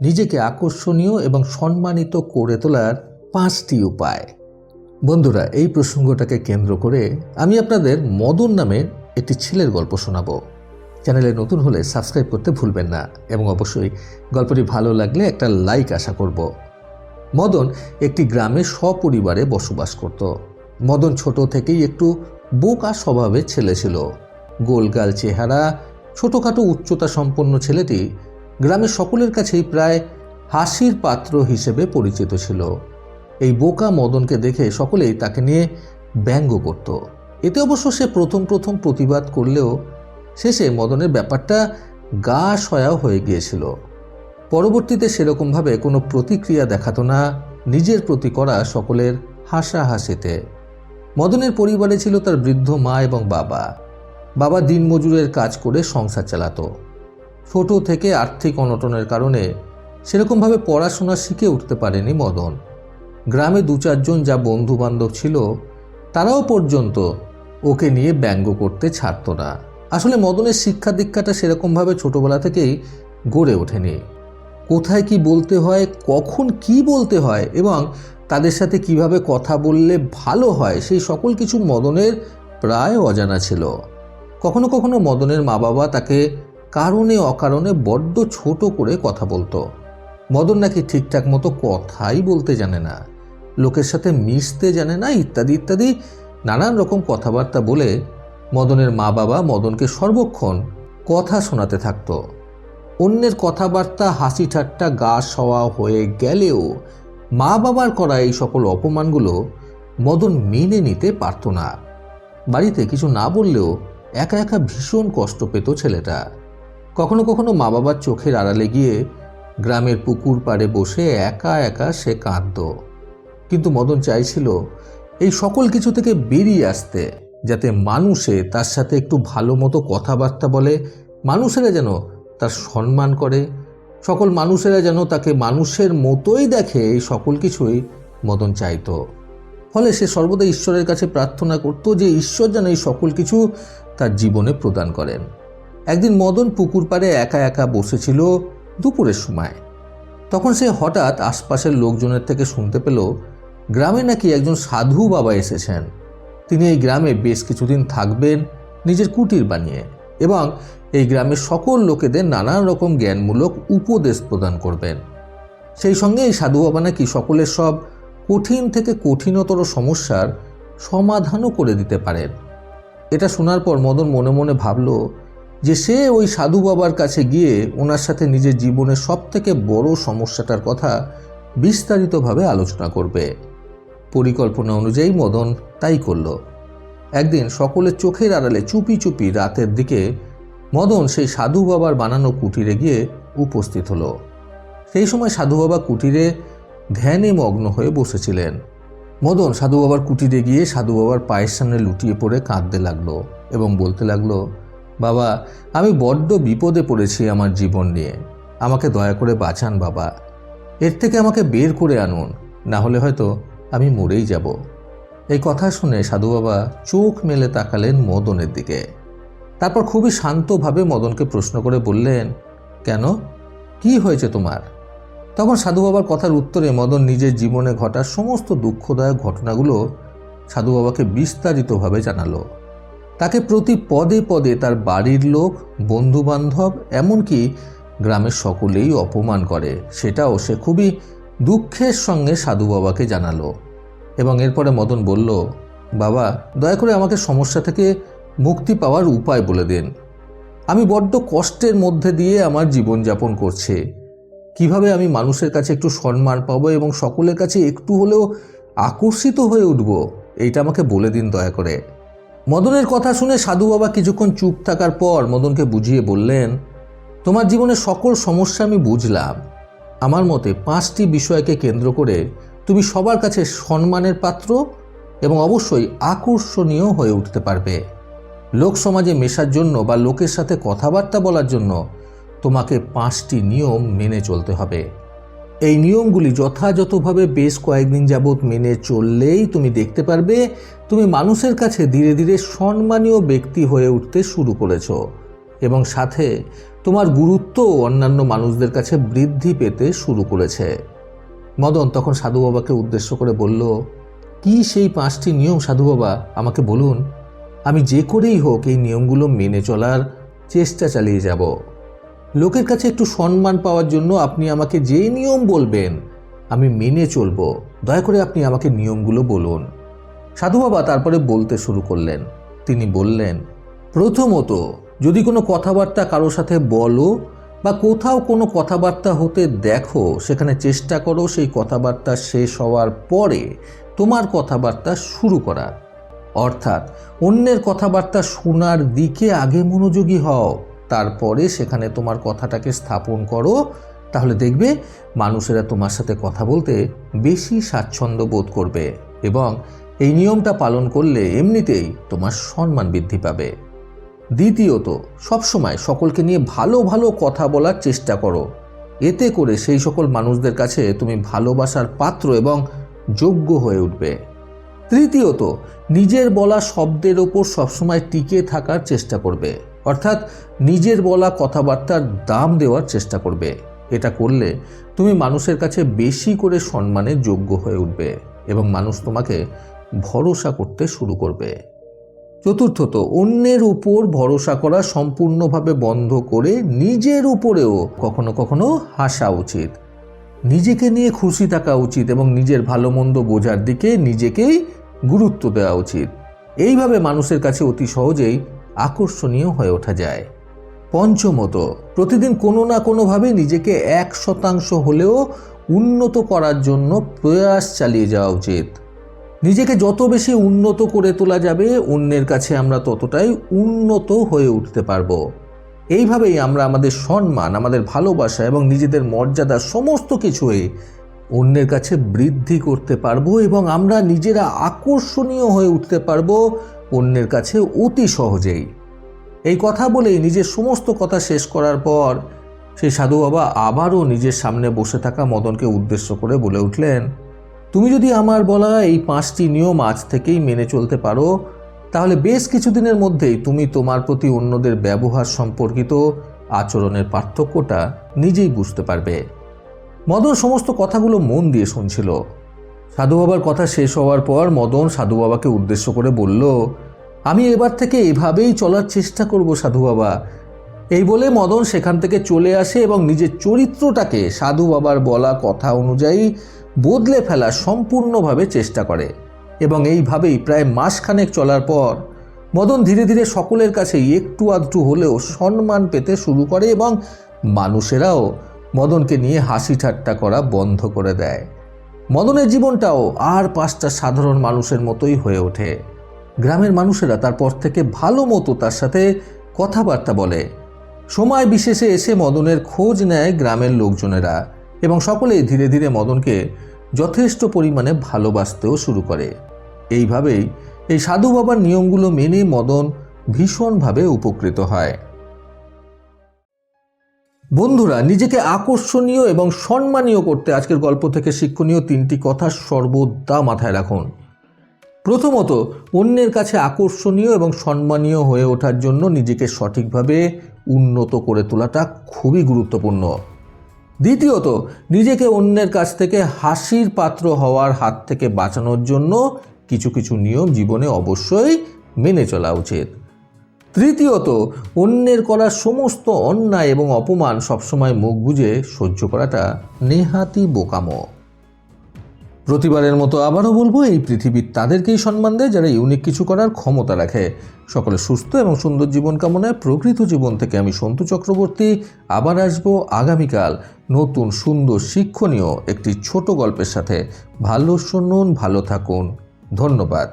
নিজেকে আকর্ষণীয় এবং সম্মানিত করে তোলার পাঁচটি উপায়। বন্ধুরা, এই প্রসঙ্গটাকে কেন্দ্র করে আমি আপনাদের মদন নামের একটি ছেলের গল্প শোনাব। চ্যানেলে নতুন হলে সাবস্ক্রাইব করতে ভুলবেন না এবং অবশ্যই গল্পটি ভালো লাগলে একটা লাইক আশা করব। মদন একটি গ্রামে সপরিবারে বসবাস করত। মদন ছোট থেকেই একটু বোকা স্বভাবের ছেলে ছিল। গোলগাল চেহারা, ছোটোখাটো উচ্চতা সম্পন্ন ছেলেটি গ্রামের সকলের কাছেই প্রায় হাসির পাত্র হিসেবে পরিচিত ছিল। এই বোকা মদনকে দেখে সকলেই তাকে নিয়ে ব্যঙ্গ করত। এতে অবশ্য সে প্রথম প্রথম প্রতিবাদ করলেও শেষে মদনের ব্যাপারটা গা সয়া হয়ে গিয়েছিল। পরবর্তীতে সেরকমভাবে কোনো প্রতিক্রিয়া দেখাতো না, নিজের প্রতি করা সকলের হাসাহাসিতে। মদনের পরিবারে ছিল তার বৃদ্ধ মা এবং বাবা। বাবা দিনমজুরের কাজ করে সংসার চালাতো। ছোট থেকে আর্থিক অনটনের কারণে সেরকমভাবে পড়াশোনা শিখে উঠতে পারেনি মদন। গ্রামে দু চারজন যা বন্ধু বান্ধব ছিল, তারাও পর্যন্ত ওকে নিয়ে ব্যঙ্গ করতে ছাড়ত না। আসলে মদনের শিক্ষা দীক্ষাটা সেরকমভাবে ছোটবেলা থেকেই গড়ে ওঠেনি। কোথায় কি বলতে হয়, কখন কি বলতে হয় এবং তাদের সাথে কীভাবে কথা বললে ভালো হয়, সেই সকল কিছু মদনের প্রায় অজানা ছিল। কখনো কখনো মদনের মা বাবা তাকে কারণে অকারণে বড্ড ছোট করে কথা বলতো। মদন নাকি ঠিকঠাক মতো কথাই বলতে জানে না। লোকের সাথে মিশতে জানে না, ইত্যাদি ইত্যাদি। নানান রকম কথাবার্তা বলে মদনের মা বাবা মদনকে সর্বক্ষণ কথা শোনাতে থাকতো। অন্যের কথাবার্তা হাসি ঠাট্টা গা সওয়া হয়ে গেলেও মা বাবার করা এই সকল অপমানগুলো মদন মেনে নিতে পারত না। বাড়িতে কিছু না বললেও একা একা ভীষণ কষ্ট পেত ছেলেটা। কখনো কখনো মা বাবার চোখের আড়ালে গিয়ে গ্রামের পুকুর পাড়ে বসে একা একা সে কাঁদত। কিন্তু মদন চাইছিল এই সকল কিছু থেকে বেরিয়ে আসতে, যাতে মানুষে তার সাথে একটু ভালো মতো কথাবার্তা বলে, মানুষেরা যেন তার সম্মান করে, সকল মানুষেরা যেন তাকে মানুষের মতোই দেখে এই সকল কিছুই মদন চাইতো। ফলে সে সর্বদা ঈশ্বরের কাছে প্রার্থনা করত যে ঈশ্বর যেন এই সকল কিছু তার জীবনে প্রদান করেন। একদিন মদন পুকুর পাড়ে একা একা বসেছিল দুপুরের সময়। তখন সে হঠাৎ আশপাশের লোকজনের থেকে শুনতে পেল, গ্রামে নাকি একজন সাধু বাবা এসেছেন। তিনি এই গ্রামে বেশ কিছুদিন থাকবেন, নিজের কুটির বানিয়ে এবং এই গ্রামের সকল লোকেদের নানান রকম জ্ঞানমূলক উপদেশ প্রদান করবেন। সেই সঙ্গে এই সাধু বাবা নাকি সকলের সব কঠিন থেকে কঠিনতর সমস্যার সমাধানও করে দিতে পারেন। এটা শোনার পর মদন মনে মনে ভাবল যে সে ওই সাধু বাবার কাছে গিয়ে ওনার সাথে নিজের জীবনের সব থেকে বড় সমস্যাটার কথা বিস্তারিতভাবে আলোচনা করবে। পরিকল্পনা অনুযায়ী মদন তাই করল। একদিন সকলের চোখের আড়ালে চুপি চুপি রাতের দিকে মদন সেই সাধু বাবার বানানো কুটিরে গিয়ে উপস্থিত হলো। সেই সময় সাধু বাবা কুটিরে ধ্যানে মগ্ন হয়ে বসেছিলেন। মদন সাধু বাবার কুটিরে গিয়ে সাধু বাবার পায়ের সামনে লুটিয়ে পড়ে কাঁদতে লাগল এবং বলতে লাগল বাবা, আমি বড্ড বিপদে পড়েছি আমার জীবন নিয়ে। আমাকে দয়া করে বাঁচান বাবা। এর থেকে আমাকে বের করে আনুন, না হলে হয়তো আমি মরেই যাব। এই কথা শুনে সাধু বাবা চোখ মেলে তাকালেন মদনের দিকে। তারপর খুবই শান্তভাবে মদনকে প্রশ্ন করে বললেন, কেন? কি হয়েছে তোমার? তখন সাধু বাবার কথার উত্তরে মদন নিজের জীবনে ঘটা সমস্ত দুঃখদায়ক ঘটনাগুলো সাধু বাবাকে বিস্তারিতভাবে জানালো। তাকে প্রতি পদে পদে তার বাড়ির লোক বন্ধু বান্ধব এমনকি গ্রামের সকলেই অপমান করে। সেটাও সে খুবই দুঃখের সঙ্গে সাধু বাবাকে জানালো এবং এরপরে মদন বলল, বাবা, দয়া করে আমাকে সমস্যা থেকে মুক্তি পাওয়ার উপায় বলে দিন। আমি বড্ড কষ্টের মধ্যে দিয়ে আমার জীবনযাপন করছি। কীভাবে আমি মানুষের কাছে একটু সম্মান পাবো এবং সকলের কাছে একটু হলেও আকর্ষিত হয়ে উঠব, এইটা আমাকে বলে দিন দয়া করে। মদনের কথা শুনে সাধু বাবা কিছুক্ষণ চুপ থাকার পর মদনকে বুঝিয়ে বললেন, তোমার জীবনের সকল সমস্যা আমি বুঝলাম। আমার মতে পাঁচটি বিষয়কে কেন্দ্র করে তুমি সবার কাছে সম্মানের পাত্র এবং অবশ্যই আকর্ষণীয় হয়ে উঠতে পারবে। লোক সমাজে মেশার জন্য বা লোকের সাথে কথাবার্তা বলার জন্য তোমাকে পাঁচটি নিয়ম মেনে চলতে হবে। এই নিয়মগুলি যথাযথভাবে বেশ কয়েকদিন যাবৎ মেনে চললেই তুমি দেখতে পারবে, তুমি মানুষের কাছে ধীরে ধীরে সম্মানীয় ব্যক্তি হয়ে উঠতে শুরু করেছ। এবং সাথে তোমার গুরুত্ব অন্যান্য মানুষদের কাছে বৃদ্ধি পেতে শুরু করেছে। মদন তখন সাধু বাবাকে উদ্দেশ্য করে বলল, কি সেই পাঁচটি নিয়ম সাধু বাবা আমাকে বলুন। আমি যে করেই হোক এই নিয়মগুলো মেনে চলার চেষ্টা চালিয়ে যাব। লোকের কাছে একটু সম্মান পাওয়ার জন্য আপনি আমাকে যে নিয়ম বলবেন, আমি মেনে চলব। দয়া করে আপনি আমাকে নিয়মগুলো বলুন। সাধু বাবা তারপরে বলতে শুরু করলেন। তিনি বললেন, প্রথমত, যদি কোনো কথাবার্তা কারও সাথে বলো বা কোথাও কোনো কথাবার্তা হতে দেখো, সেখানে চেষ্টা করো সেই কথাবার্তা শেষ হওয়ার পরে তোমার কথাবার্তা শুরু করার। অর্থাৎ, অন্যের কথাবার্তা শোনার দিকে আগে মনোযোগী হও। তারপরে সেখানে তোমার কথাটাকে স্থাপন করো। তাহলে দেখবে মানুষেরা তোমার সাথে কথা বলতে বেশি স্বাচ্ছন্দ্য বোধ করবে এবং এই নিয়মটা পালন করলে এমনিতেই তোমার সম্মান বৃদ্ধি পাবে। দ্বিতীয়ত, সবসময় সকলকে নিয়ে ভালো ভালো কথা বলার চেষ্টা করো। এতে করে সেই সকল মানুষদের কাছে তুমি ভালোবাসার পাত্র এবং যোগ্য হয়ে উঠবে। তৃতীয়ত, নিজের বলা শব্দের ওপর সবসময় টিকে থাকার চেষ্টা করবে। অর্থাৎ নিজের বলা কথাবার্তার দাম দেওয়ার চেষ্টা করবে। এটা করলে তুমি মানুষের কাছে বেশি করে সম্মানের যোগ্য হয়ে উঠবে এবং মানুষ তোমাকে ভরসা করতে শুরু করবে। চতুর্থত, অন্যের উপর ভরসা করা সম্পূর্ণভাবে বন্ধ করে নিজের উপরেও কখনো কখনো হাসা উচিত। নিজেকে নিয়ে খুশি থাকা উচিত এবং নিজের ভালো মন্দ বোঝার দিকে নিজেকেই গুরুত্ব দেওয়া উচিত। এইভাবে মানুষের কাছে অতি সহজেই আকর্ষণীয় হয়ে ওঠা যায়। পঞ্চমত, প্রতিদিন কোনো না কোনোভাবে নিজেকে এক শতাংশ হলেও উন্নত করার জন্য প্রয়াস চালিয়ে যাওয়া উচিত। নিজেকে যত বেশি উন্নত করে তোলা যাবে, অন্যের কাছে আমরা ততটাই উন্নত হয়ে উঠতে পারব। এইভাবেই আমরা আমাদের সম্মান, আমাদের ভালোবাসা এবং নিজেদের মর্যাদা সমস্ত কিছুই অন্যের কাছে বৃদ্ধি করতে পারব এবং আমরা নিজেরা আকর্ষণীয় হয়ে উঠতে পারব অন্যের কাছে অতি সহজেই। এই কথা বলেই নিজের সমস্ত কথা শেষ করার পর সেই সাধু বাবা আবারও নিজের সামনে বসে থাকা মদনকে উদ্দেশ্য করে বলে উঠলেন, তুমি যদি আমার বলা এই পাঁচটি নিয়ম আজ থেকেই মেনে চলতে পারো, তাহলে বেশ কিছুদিনের মধ্যেই তুমি তোমার প্রতি অন্যদের ব্যবহার সম্পর্কিত আচরণের পার্থক্যটা নিজেই বুঝতে পারবে। মদন সমস্ত কথাগুলো মন দিয়ে শুনছিল। সাধু বাবার কথা শেষ হওয়ার পর মদন সাধু বাবাকে উদ্দেশ্য করে বলল, আমি এবার থেকে এভাবেই চলার চেষ্টা করব সাধু বাবা। এই বলে মদন সেখান থেকে চলে আসে এবং নিজের চরিত্রটাকে সাধু বাবার বলা কথা অনুযায়ী বদলে ফেলা সম্পূর্ণভাবে চেষ্টা করে এবং এইভাবেই প্রায় মাসখানেক চলার পর মদন ধীরে ধীরে সকলের কাছেই একটু আধটু হলেও সম্মান পেতে শুরু করে এবং মানুষেরাও মদনকে নিয়ে হাসি ঠাট্টা করা বন্ধ করে দেয়। মদনের জীবনটাও আর পাঁচটা সাধারণ মানুষের মতোই হয়ে ওঠে। গ্রামের মানুষেরা তারপর থেকে ভালো মতো তার সাথে কথাবার্তা বলে। সময় বিশেষে এসে মদনের খোঁজ নেয় গ্রামের লোকজনেরা এবং সকলেই ধীরে ধীরে মদনকে যথেষ্ট পরিমাণে ভালোবাসতেও শুরু করে। এইভাবেই এই সাধু বাবার নিয়মগুলো মেনে মদন ভীষণভাবে উপকৃত হয়। বন্ধুরা, নিজেকে আকর্ষণীয় এবং সম্মানীয় করতে আজকের গল্প থেকে শিক্ষণীয় তিনটি কথা সর্বদা মাথায় রাখুন। প্রথমত, অন্যের কাছে আকর্ষণীয় এবং সম্মানীয় হয়ে ওঠার জন্য নিজেকে সঠিকভাবে উন্নত করে তোলাটা খুবই গুরুত্বপূর্ণ। দ্বিতীয়ত, নিজেকে অন্যের কাছ থেকে হাসির পাত্র হওয়ার হাত থেকে বাঁচানোর জন্য কিছু কিছু নিয়ম জীবনে অবশ্যই মেনে চলা উচিত। তৃতীয়ত, অন্যের করা সমস্ত অন্যায় এবং অপমান সবসময় মুখ বুজে সহ্য করাটা নেহাতি বোকামো। প্রতিবারের মতো আবারও বলব, এই পৃথিবীর তাদেরকেই সম্মান দেয় যারা ইউনিক কিছু করার ক্ষমতা রাখে। সকলে সুস্থ এবং সুন্দর জীবন কামনায় প্রকৃত জীবন থেকে আমি সন্তু চক্রবর্তী। আবার আসব আগামীকাল নতুন সুন্দর শিক্ষণীয় একটি ছোট গল্পের সাথে। ভালো শুনুন, ভালো থাকুন। ধন্যবাদ।